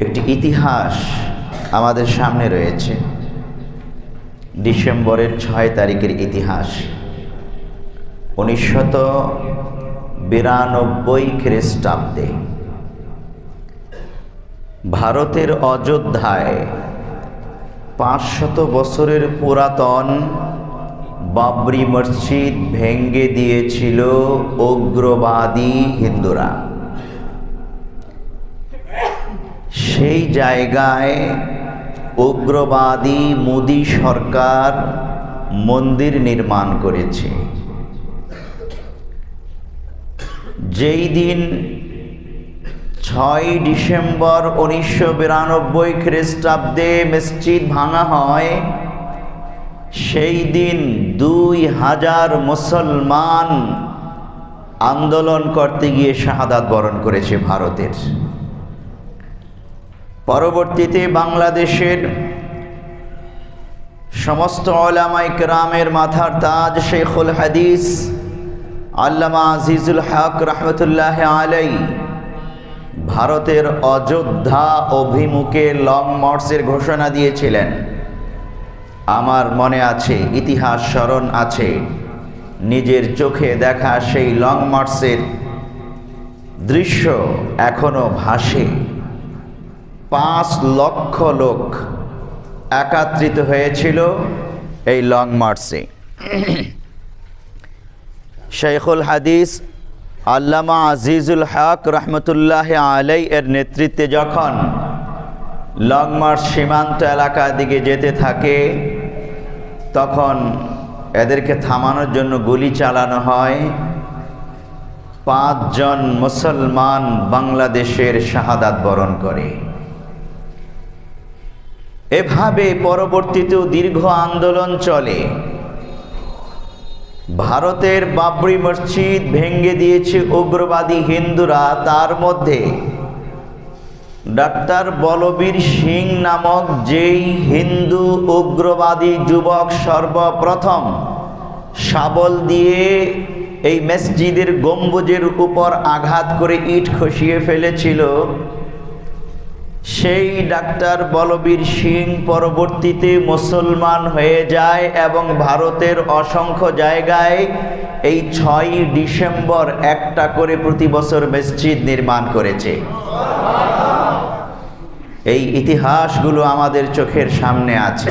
একটি ইতিহাস আমাদের সামনে রয়েছে। ডিসেম্বরের ছয় তারিখের ইতিহাস। উনিশশত বিরানব্বই খ্রিস্টাব্দে ভারতের অযোধ্যায় পাঁচশত বছরের পুরাতন বাবরি মসজিদ ভেঙ্গে দিয়েছিল উগ্রবাদী হিন্দুরা। সেই জায়গায় উগ্রবাদী মোদী সরকার মন্দির নির্মাণ করেছে। যেই দিন ছয় ডিসেম্বর উনিশশো বিরানব্বই খ্রিস্টাব্দে মসজিদ ভাঙা হয়, সেই দিন দুই হাজার মুসলমান আন্দোলন করতে গিয়ে শাহাদাত বরণ করেছে ভারতের। পরবর্তীতে বাংলাদেশের সমস্ত ওলামাই কেরামের মাথার তাজ শেখুল হাদিস আল্লামা আজিজুল হক রহমতুল্লাহ আলাই ভারতের অযোধ্যা অভিমুখে লং মার্চের ঘোষণা দিয়েছিলেন। আমার মনে আছে, ইতিহাস স্মরণ আছে, নিজের চোখে দেখা সেই লং মার্চের দৃশ্য এখনও ভাসে। পাঁচ লক্ষ লোক একাত্রিত হয়েছিল এই লং মার্চে। শেখুল হাদিস আল্লামা আজিজুল হক রহমতুল্লাহ আলাই এর নেতৃত্বে যখন লং মার্চ সীমান্ত এলাকার দিকে যেতে থাকে, তখন এদেরকে থামানোর জন্য গুলি চালানো হয়। পাঁচজন মুসলমান বাংলাদেশের শাহাদাত বরণ করে। এভাবে পরবর্তীতেও দীর্ঘ আন্দোলন চলে। ভারতের বাবরি মসজিদ ভেঙ্গে দিয়েছে উগ্রবাদী হিন্দুরা। তার মধ্যে ডাক্তার বলবীর সিং নামক যেই হিন্দু উগ্রবাদী যুবক সর্বপ্রথম শাবল দিয়ে এই মসজিদের গম্বুজের উপর আঘাত করে ইট খসিয়ে ফেলেছিল সেই ডাক্তার বলবীর সিং পরবর্তীতে মুসলমান হয়ে যায় এবং ভারতের অসংখ্য জায়গায় এই ছয় ডিসেম্বর একটা করে প্রতি বছর মসজিদ নির্মাণ করেছে। এই ইতিহাসগুলো আমাদের চোখের সামনে আছে।